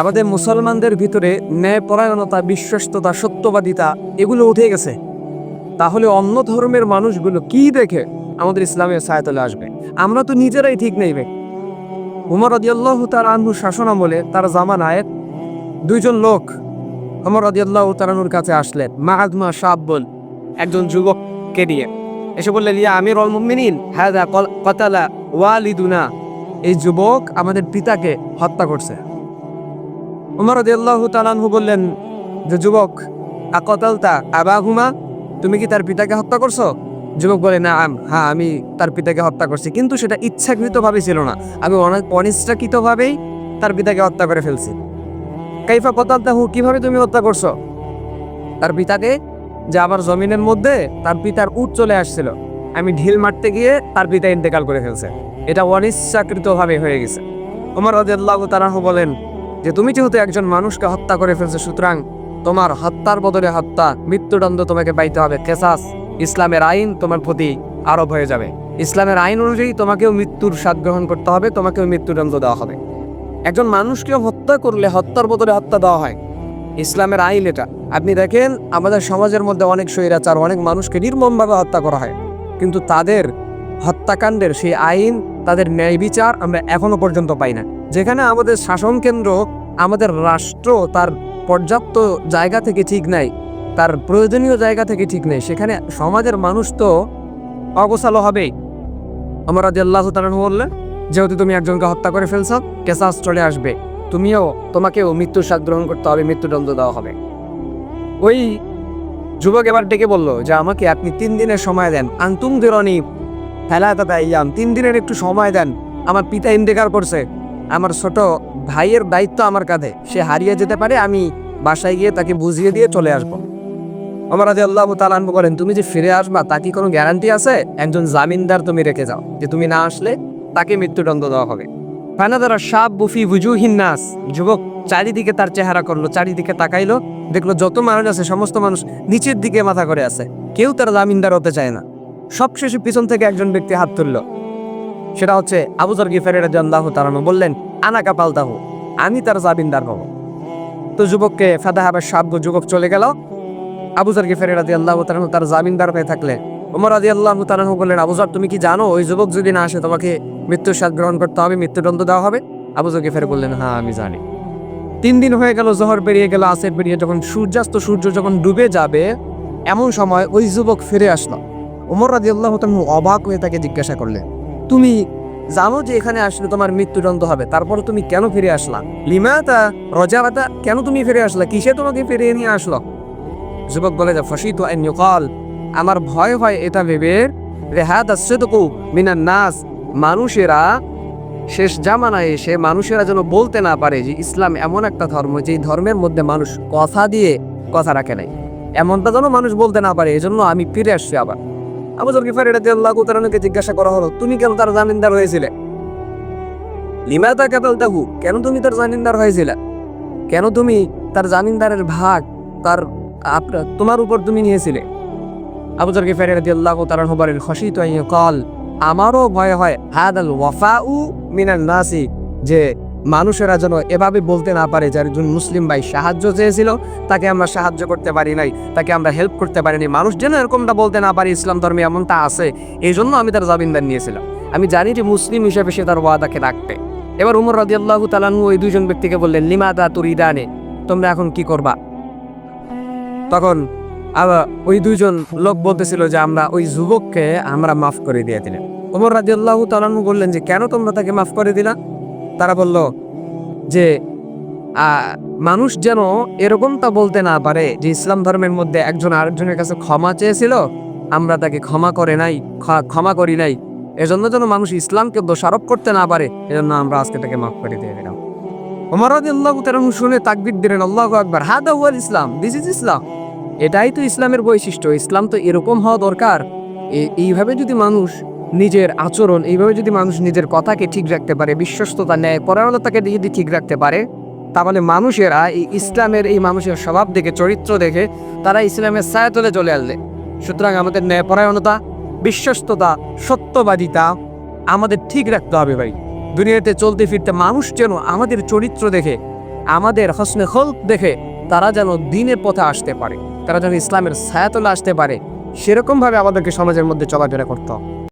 আমাদের মুসলমানদের ভিতরে ন্যায়পরায়ণতা, বিশ্বস্ততা, সত্যবাদিতা, এগুলো উঠে গেছে। তাহলে অন্য ধর্মের মানুষগুলো কি দেখে আমাদের ইসলামের সায়তলে আসবে? আমরা তো নিজেরাই ঠিক নেই বে উমর রদিয়াল্লাহ তার আনহু শাসন আমলে তার জামানায় দুইজন লোক উমর রদিয়াল্লাহ তারানুর কাছে আসলেন মাহাদমা সাব্বল একজন যুবককে নিয়ে। এসে বললেন, ইয়া আমির অল মুমিনিন হ্যাঁ কতালা ওয়ালিদুনা এই যুবক আমাদের পিতাকে হত্যা করছে। উমর রদিয়াল্লাহু তালানহু বললেন, যে যুবক, আকতালতা আবাহুমা, তুমি কি তার পিতাকে হত্যা করছ? যুবক বলে, না হ্যাঁ আমি তার পিতাকে হত্যা করছি, কিন্তু সেটা ইচ্ছাকৃতভাবে ছিল না। আমি অনেক অনিচ্ছাকৃতভাবেই তার পিতাকে হত্যা করে ফেলছি। কাইফা কতালতাহু, কীভাবে তুমি হত্যা করছ? তার পিতাকে, যে আমার জমিনের মধ্যে তার পিতার উট চলে আসছিল, আমি ঢিল মারতে গিয়ে তার পিতা ইন্তেকাল করে ফেলছে। এটা অনিচ্ছাকৃতভাবে হয়ে গেছে। ওমর রাদিয়াল্লাহু তাআলাহু বলেন যে তুমি যেহেতু একজন মানুষকে হত্যা করে ফেলছো, সুতরাং তোমার হত্যার বদলে হত্যা, মৃত্যুদণ্ড তোমাকে পাইতে হবে। কেসাস, ইসলামের আইন তোমার প্রতি আরোপ হয়ে যাবে। ইসলামের আইন অনুযায়ী তোমাকেও মৃত্যুর স্বাদ গ্রহণ করতে হবে, তোমাকেও মৃত্যুদণ্ড দেওয়া হবে। একজন মানুষকেও হত্যা করলে হত্যার বদলে হত্যা দেওয়া হয়। ইসলামের আইন এটা। আপনি দেখেন, আমাদের সমাজের মধ্যে অনেক স্বৈরাচার, অনেক মানুষকে নির্মমভাবে হত্যা করা হয়। কিন্তু তাদের হত্যাকাণ্ডের সেই আইন তাদের ন্যায় বিচার আমরা এখনও পর্যন্ত পাই না। যেখানে আমাদের শাসন কেন্দ্র, আমাদের রাষ্ট্র তার পর্যাপ্ত জায়গা থেকে ঠিক নাই, তার প্রয়োজনীয় জায়গা থেকে ঠিক নেই, সেখানে সমাজের মানুষ তো অগোছালো হবেই। আমরা আল্লাহ তালন বললেন, যেহেতু তুমি একজনকে হত্যা করে ফেলছ, কেসাস চলে আসবে। তুমিও তোমাকেও মৃত্যুর স্বাদ গ্রহণ করতে হবে, মৃত্যুদণ্ড দেওয়া হবে। ওই যুবক এবার ডেকে বলল যে, আমাকে আপনি তিন দিনের সময় দেন। আন্তুম দিরনি ফেলাতা তিন দিনের একটু সময় দেন। আমার পিতা ইন্তেকার করছে। আমার ছোট ভাইয়ের দায়িত্ব আমার কাঁধে। সে হারিয়ে যেতে পারে, আমি বাসায় গিয়ে তাকে বুঝিয়ে দিয়ে চলে আসব। আমার আজ আল্লাহ তালানবু করেন তুমি যে ফিরে আসবা, তা কি কোনো গ্যারান্টি আছে? একজন জামিনদার তুমি রেখে যাও। যে তুমি না আসলে, তাকে মৃত্যুদণ্ড দেওয়া হবে। ফানাদারা সাপ বুফি নাস। যুবক চারিদিকে তার চেহারা করল, চারিদিকে তাকাইলো। দেখল যত মানুষ আছে, সমস্ত মানুষ নিচের দিকে মাথা করে আছে। কেউ তার জামিনদার হতে চায় না। সবশেষে পিছন থেকে একজন ব্যক্তি হাত তুললো। সেটা হচ্ছে আবুজার গিফারের আল্লাহ তারানো বললেন, আনা কাপাল তাহু আমি তার জামিনদার হব। তো যুবককে ফাদা হাবার সাব যুবক চলে গেল। আবুজার গিফারের রাজি আল্লাহ তারানু তার জামিনদার হয়ে থাকলে ওমর রাজি আল্লাহ তারানু বললেন আবুজার তুমি কি জানো, ওই যুবক যদি না আসে, তোমাকে মৃত্যুর স্বাদ গ্রহণ করতে হবে, মৃত্যুদণ্ড দেওয়া হবে? আবুজার গিফারে বললেন হ্যাঁ আমি জানি। তিন দিন হয়ে গেল, জহর পেরিয়ে গেল, আসের পেরিয়ে যখন সূর্যাস্ত সূর্য যখন ডুবে যাবে, এমন সময় ওই যুবক ফিরে আসলো। ওমর রাজি আল্লাহ তানু অবাক হয়ে তাকে জিজ্ঞাসা করলে তুমি জানো যে এখানে আসলে তোমার মৃত্যুদণ্ড হবে, তারপর তুমি কেন ফিরে আসলা? লিমাতা রজাবাতা কেন তুমি ফিরে আসলা? কিসে তোমাকে ফিরিয়ে নিয়ে আসলো? যুবক বলে, যে ফসিত কল আমার ভয় হয় এটা ভেবে রেহাত আসছেদকু মিনান নাস, মানুষেরা শেষ জামানায় এসে মানুষেরা যেন বলতে না পারে যে ইসলাম এমন একটা ধর্ম, যেই ধর্মের মধ্যে মানুষ কথা দিয়ে কথা রাখে নাই। এমনটা যেন মানুষ বলতে না পারে, এজন্য আমি ফিরে আসছি আবার। আবু জর গিফার এটা আল্লাহ জিজ্ঞাসা করা হলো, তুমি কেন তার জামিনদার হয়েছিলে? লিমাতা কাতাল তাহু কেন তুমি তার জামিনদার হয়েছিলে? কেন তুমি তার জামিনদারের ভাগ, তার তোমার উপর তুমি নিয়েছিলে? আবু জর গিফার এটা আল্লাহ তাআলা বলেন খসিত কল আমারও ভয় হয়, হাদাল ওয়াফাউ মিনান নাসি, যে মানুষেরা যেন এভাবে বলতে না পারে যে একজন মুসলিম ভাই সাহায্য চেয়েছিল, তাকে আমরা সাহায্য করতে পারি নাই, তাকে আমরা হেল্প করতে পারিনি। মানুষ যেন এরকমটা বলতে না পারে ইসলাম ধর্মে এমনটা আছে এই জন্য আমি তার জামিনদার নিয়েছিলাম। আমি জানি যে মুসলিম হিসেবে সে তার ওয়াদাকে রাখবে। এবার উমর রাজি আল্লাহ তালানু ওই দুজন ব্যক্তিকে বললেন, লিমাদা তুরিদানে? তোমরা এখন কি করবা? তখন আবার ওই দুইজন লোক বলতেছিল যে, আমরা ওই যুবককে আমরা মাফ করে দিয়ে দিলেন ওমর রাজি আল্লাহ তালানু বললেন যে, কেন তোমরা তাকে মাফ করে দিলা? তারা বলল, যে মানুষ যেন এরকমটা বলতে না পারে যে ইসলাম ধর্মের মধ্যে একজন আরেকজনের কাছে ক্ষমা চেয়েছিল, আমরা তাকে ক্ষমা করে নাই ক্ষমা করি নাই। এজন্য যেন মানুষ ইসলামকে দোষারোপ করতে না পারে, এজন্য আমরা আজকে তাকে মাফ করে দিয়ে দিলাম। আল্লাহু ইসলাম ইসলাম। এটাই তো ইসলামের বৈশিষ্ট্য, ইসলাম তো এরকম হওয়া দরকার। এইভাবে যদি মানুষ নিজের আচরণ, এইভাবে যদি মানুষ নিজের কথাকে ঠিক রাখতে পারে, বিশ্বস্ততা, ন্যায় পরায়ণতাকে যদি ঠিক রাখতে পারে, তাহলে মানুষেরা এই ইসলামের এই মানুষের স্বভাব দেখে, চরিত্র দেখে, তারা ইসলামের ছায়াতলে চলে আসলে সুতরাং আমাদের ন্যায়পরায়ণতা বিশ্বস্ততা, সত্যবাদিতা আমাদের ঠিক রাখতে হবে ভাই। দুনিয়াতে চলতে ফিরতে মানুষ যেন আমাদের চরিত্র দেখে, আমাদের হসনে হল্ক দেখে, তারা যেন দিনের পথে আসতে পারে, তারা যেন ইসলামের ছায়াতলে আসতে পারে। সেরকমভাবে আমাদেরকে সমাজের মধ্যে চলাফেরা করতে হবে।